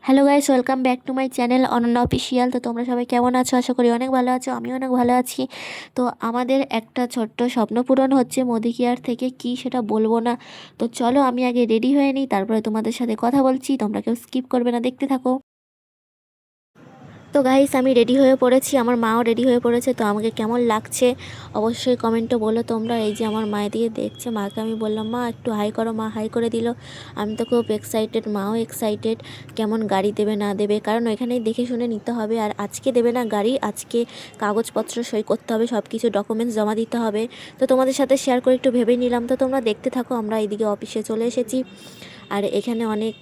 Hello guys welcome back to my channel Ananya official তো তোমরা সবাই কেমন আছো? আশা করি অনেক ভালো আছো আমি অনেক ভালো আছি। তো আমাদের একটা ছোট্ট স্বপ্ন পূরণ হচ্ছে মোদি কেয়ার থেকে, কি সেটা বলব না। তো চলো আমি আগে রেডি হয়ে নিই, তারপরে তোমাদের সাথে কথা বলছি, তোমরা কেউ স্কিপ করবে না, দেখতে থাকো। তো গাইস আমি রেডি হয়ে পড়েছি, আমার মাও রেডি হয়ে পড়েছে, তো আমাকে কেমন লাগছে অবশ্যই কমেন্টে বলো তোমরা। এই যে আমার মায়ের দিকে দেখছে, মাকে আমি বললাম, মা, একটু হাই করো, মা হাই করে দিল। আমি তো খুব এক্সাইটেড মাও এক্সাইটেড কেমন গাড়ি দেবে, না দেবে, কারণ ওইখানেই দেখে শুনে নিতে হবে। আর আজকে দেবে না গাড়ি, আজকে কাগজপত্র সই করতে হবে সব কিছু ডকুমেন্টস জমা দিতে হবে। তো তোমাদের সাথে শেয়ার করে একটু ভেবেই নিলাম। তো তোমরা দেখতে থাকো, আমরা এইদিকে অফিসে চলে এসেছি। আর এখানে অনেক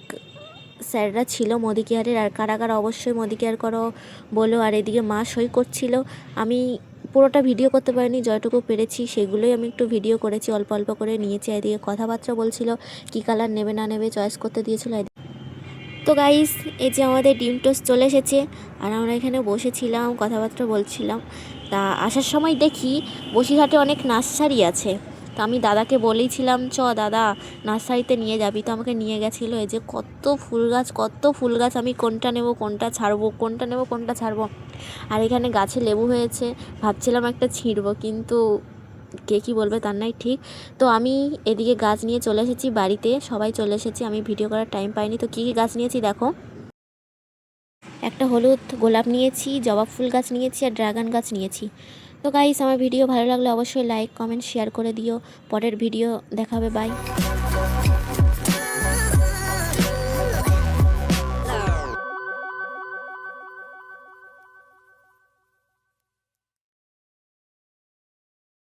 স্যাররা ছিল মোদি কেয়ারের, আর কারাগার কারা অবশ্যই মোদি কেয়ার করো বলো, আর এদিকে মা সই করছিল। আমি পুরোটা ভিডিও করতে পারিনি, যতটুকু পেরেছি সেগুলোই আমি একটু ভিডিও করেছি, অল্প অল্প করে নিয়েছি। এদিকে কথাবার্তা বলছিল, কী কালার নেবে না নেবে চয়েস করতে দিয়েছিল। তো গাইস, এই যে আমাদের ডিম টোস্ট চলে এসেছে, আর আমরা এখানে বসেছিলাম, কথাবার্তা বলছিলাম। তা আসার সময় দেখি, বসিরহাটে অনেক নার্সারি আছে। তো আমি দাদাকে বলেইছিলাম, চ দাদা, নার্সারিতে নিয়ে যাবি। তো আমাকে নিয়ে গেছিল, এই যে কত ফুল গাছ, কত ফুল গাছ আমি কোনটা নেব, কোনটা ছাড়বো, কোনটা নেব, কোনটা ছাড়বো। আর এখানে গাছে লেবু হয়েছে, ভাবছিলাম একটা ছিঁড়বো, কিন্তু কে কী বলবে তার নাই ঠিক। তো আমি এদিকে গাছ নিয়ে চলে এসেছি বাড়িতে, সবাই চলে এসেছি, আমি ভিডিও করার টাইম পাইনি। তো কী কী গাছ নিয়েছি দেখো। একটা হলুদ গোলাপ নিয়েছি, জবা ফুল গাছ নিয়েছি আর ড্রাগন গাছ নিয়েছি। তো গাইস আমার ভিডিও ভালো লাগলে অবশ্যই লাইক কমেন্ট শেয়ার করে দিও। পরের ভিডিও দেখাবে বাই